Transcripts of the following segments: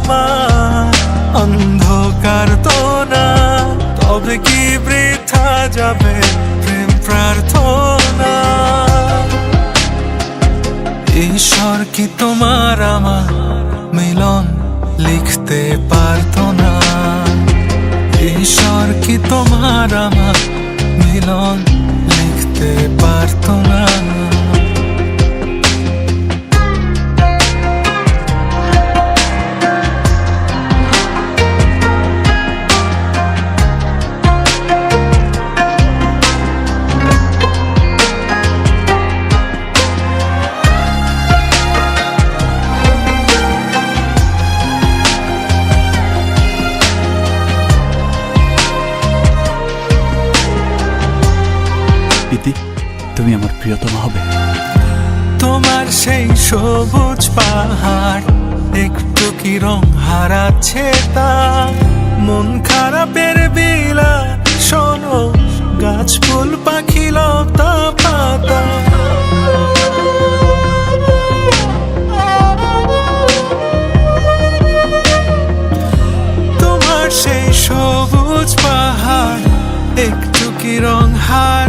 আমার অন্ধকার তো না, তবে কি বৃথা যাবে প্রেম প্রার্থনা? ঈশ্বর কি তোমার আমার মিলন লিখতে পারতো না? ঈশ্বর কি তোমার আমার মিলন লিখতে পারতো না? তুমি আমার প্রিয়তমা হবে। তোমার সেই সবুজ পাহাড়, একটু কি রং হারাচ্ছে তা? মন খারাপের বিলা শোনো গাছ ফুল পাখি, লতা, পাতা। তোমার সেই সবুজ পাহাড়, একটু কি রং হারাচ্ছে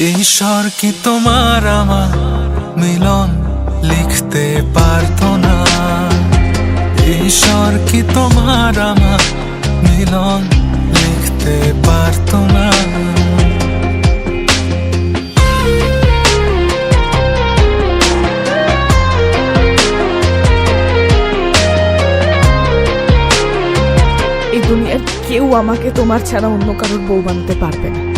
ঈশ্বর কি তোমার আমার মিলন লিখতে পারতো না? ঈশ্বর কি তোমার আমার মিলন লিখতে পারতো না? এই দুনিয়ার কেউ আমাকে তোমার ছাড়া অন্য কারোর বউ বানাতে পারবে না।